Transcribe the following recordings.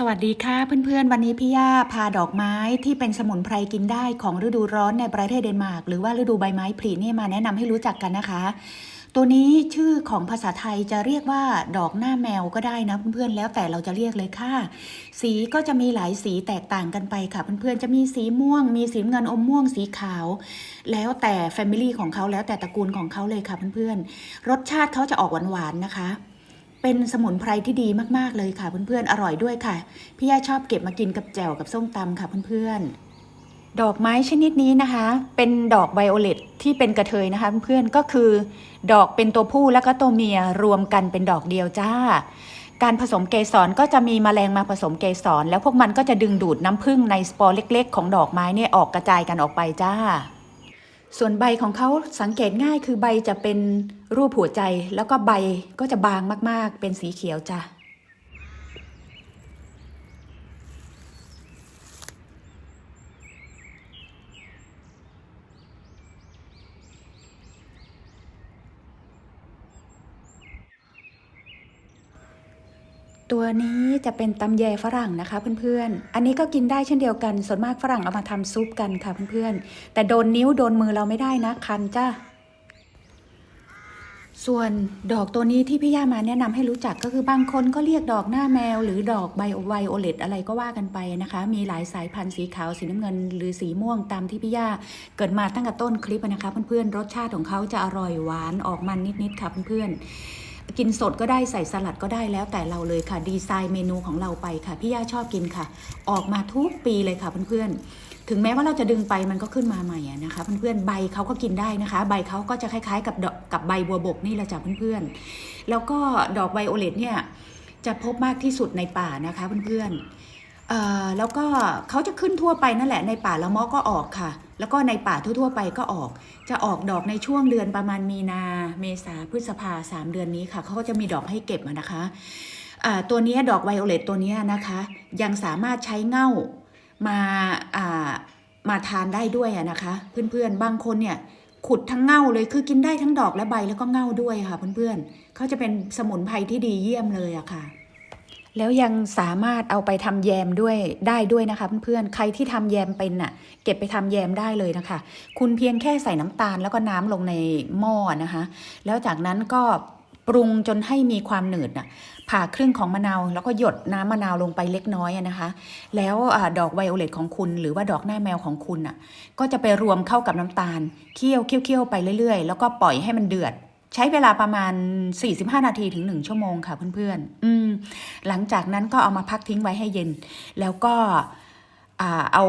สวัสดีค่ะเพื่อนๆ วันนี้พี่ย่าพาดอกไม้ที่เป็นสมุนไพรกินได้ของฤดูร้อนในประเทศเดนมาร์กหรือว่าฤดูใบไม้ผลินี่มาแนะนำให้รู้จักกันนะคะ ตัวนี้ชื่อของภาษาไทยจะเรียกว่าดอกหน้าแมวก็ได้นะเพื่อนๆแล้วแต่เราจะเรียกเลยค่ะ สีก็จะมีหลายสีแตกต่างกันไปค่ะเพื่อนๆจะมีสีม่วง มีสีเงินอมม่วงสีขาว แล้วแต่แฟมิลี่ของเขาแล้วแต่ตระกูลของเขาเลยค่ะเพื่อนๆรสชาติเขาจะออกหวานๆนะคะ เป็นสมุนไพรที่ดีมากๆเลยค่ะเพื่อนๆอร่อยด้วยค่ะ พี่ย่าชอบเก็บมากินกับแจ่วกับส้มตำค่ะเพื่อนๆ ดอกไม้ชนิดนี้นะคะ เป็นดอกไวโอเลตที่เป็นกระเทยนะคะเพื่อนๆก็คือ ดอกเป็นตัวผู้แล้วก็ตัวเมียรวมกันเป็นดอกเดียวจ้า การผสมเกสรก็จะมีแมลงมาผสมเกสร แล้วพวกมันก็จะดึงดูดน้ำผึ้งในสปอร์เล็ก ๆ ของดอกไม้เนี่ยออกกระจายกันออกไปจ้า ส่วนใบของเขาสังเกตง่ายคือใบจะเป็นรูปหัวใจ แล้วก็ใบก็จะบางมากๆ เป็นสีเขียวจ้ะ ตัวนี้จะเป็นตำแยฝรั่งนะคะเพื่อนๆ อันนี้ก็กินได้เช่นเดียวกัน ส่วนมากฝรั่งเอามาทำซุปกันค่ะเพื่อนๆ แต่โดนนิ้วโดนมือเราไม่ได้นะคันจ้าส่วนดอกตัวนี้ที่พี่ย่ามาแนะนำให้รู้จักก็คือบางคนก็เรียกดอกหน้าแมว หรือดอกไบโอไวโอเลตอะไรก็ว่ากันไปนะคะ มีหลายสายพันธุ์สีขาวสีน้ำเงิน หรือสีม่วงตามที่พี่ย่าเกิดมาตั้งแต่ต้นคลิปนะคะ เพื่อนๆรสชาติของเขาจะอร่อยหวานออกมันนิดๆค่ะเพื่อนๆ กินสดก็ได้ใส่สลัดก็ได้แล้วแต่เราเลยค่ะ ดีไซน์เมนูของเราไปค่ะ พี่ย่าชอบกินค่ะ ออกมาทุกปีเลยค่ะเพื่อนๆ ถึงแม้ว่าเราจะดึงไปมันก็ขึ้นมาใหม่นะคะเพื่อนๆใบเขาก็กินได้นะคะ ใบเขาก็จะคล้ายๆ กับดอกกับใบบัวบกนี่แหละจ้ะเพื่อนๆ แล้วก็ดอกไวโอเลตเนี่ยจะพบมากที่สุดในป่านะคะเพื่อนๆ แล้วก็เขาจะขึ้นทั่วไปนั่นแหละในป่าละมอก็ออกค่ะ แล้วก็ในป่าทั่วๆไปก็ออก จะออกดอกในช่วงเดือนประมาณมีนาเมษาพฤษภาสามเดือนนี้ค่ะเขาก็จะมีดอกให้เก็บนะคะตัวนี้ดอกไวโอเลตตัวนี้นะคะ ยังสามารถใช้เง่ามามาทานได้ด้วยนะคะ เพื่อนๆบางคนเนี่ยขุดทั้งเง่าเลยคือกินได้ทั้งดอกและใบแล้วก็เง่าด้วยค่ะ เพื่อนๆเขาจะเป็นสมุนไพรที่ดีเยี่ยมเลยอะค่ะ แล้วยังสามารถเอาไปทำแยมด้วยได้ด้วยนะคะเพื่อนๆ ใครที่ทำแยมเป็นน่ะ เก็บไปทำแยมได้เลยนะคะ คุณเพียงแค่ใส่น้ำตาลแล้วก็น้ำลงในหม้อนะคะ แล้วจากนั้นก็ปรุงจนให้มีความหนืดน่ะ ผ่าครึ่งของมะนาวแล้วก็หยดน้ำมะนาวลงไปเล็กน้อยนะคะ แล้วอดอกไวโอเลตของคุณหรือว่าดอกหน้าแมวของคุณอะ ก็จะไปรวมเข้ากับน้ำตาล เคี่ยวเคี่ยวเคี่ยวไปเรื่อยๆ แล้วก็ปล่อยให้มันเดือด ใช้เวลาประมาณ 45 นาทีถึง 1 ชั่วโมงค่ะเพื่อนๆอืมหลังจากนั้นก็เอามาพักทิ้งไว้ให้เย็น แล้วก็เอา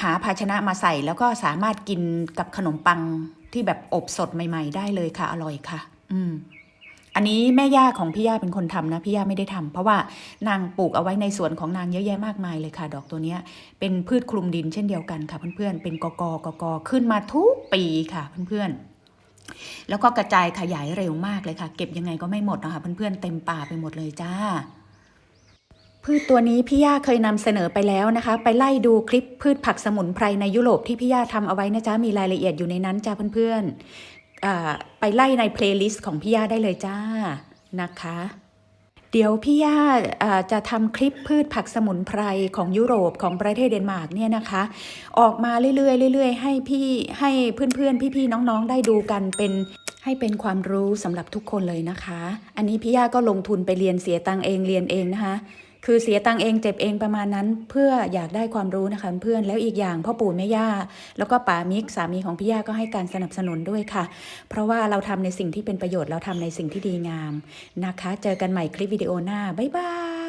หาภาชนะมาใส่ แล้วก็สามารถกินกับขนมปังที่แบบอบสดใหม่ ๆ ได้เลยค่ะ อร่อยค่ะ อืมอันนี้แม่ย่าของพี่ย่าเป็นคนทำนะพี่ย่าไม่ได้ทำเพราะว่านางปลูกเอาไว้ในสวนของนางเยอะแยะมากมายเลยค่ะ ดอกตัวเนี้ย เป็นพืชคลุมดินเช่นเดียวกันค่ะเพื่อนๆเป็นกอกอกกขึ้นมาทุกปีค่ะเพื่อนๆ แล้วก็กระจายขยายเร็วมากเลยค่ะ เก็บยังไงก็ไม่หมดนะคะเพื่อนๆเต็มป่าไปหมดเลยจ้า พืชตัวนี้พี่ย่าเคยนำเสนอไปแล้วนะคะ ไปไล่ดูคลิปพืชผักสมุนไพรในยุโรปที่พี่ย่าทำเอาไว้นะจ๊ะมีรายละเอียดอยู่ในนั้นจ้าเพื่อนๆไปไล่ในเพลย์ลิสต์ของพี่ย่าได้เลยจ้านะคะ เดี๋ยวพี่ย่าจะทำคลิปพืชผักสมุนไพรของยุโรปของประเทศเดนมาร์กเนี่ยนะคะ ออกมาเรื่อยๆเรื่อยๆ ให้พี่ให้เพื่อนๆ พี่ๆ น้องๆ ได้ดูกันเป็นให้เป็นความรู้สำหรับทุกคนเลยนะคะ อันนี้พี่ย่าก็ลงทุนไปเรียนเสียตังเองเรียนเองนะคะ คือเสียตังเองเจ็บเองประมาณนั้นเพื่ออยากได้ความรู้นะคะเพื่อนแล้วอีกอย่างพ่อปู่แม่ย่าแล้วก็ป๋ามิกสามีของพี่ย่าก็ให้การสนับสนุนด้วยค่ะ เพราะว่าเราทำในสิ่งที่เป็นประโยชน์เราทำในสิ่งที่ดีงามนะคะ เจอกันใหม่คลิปวิดีโอหน้าบ๊ายบาย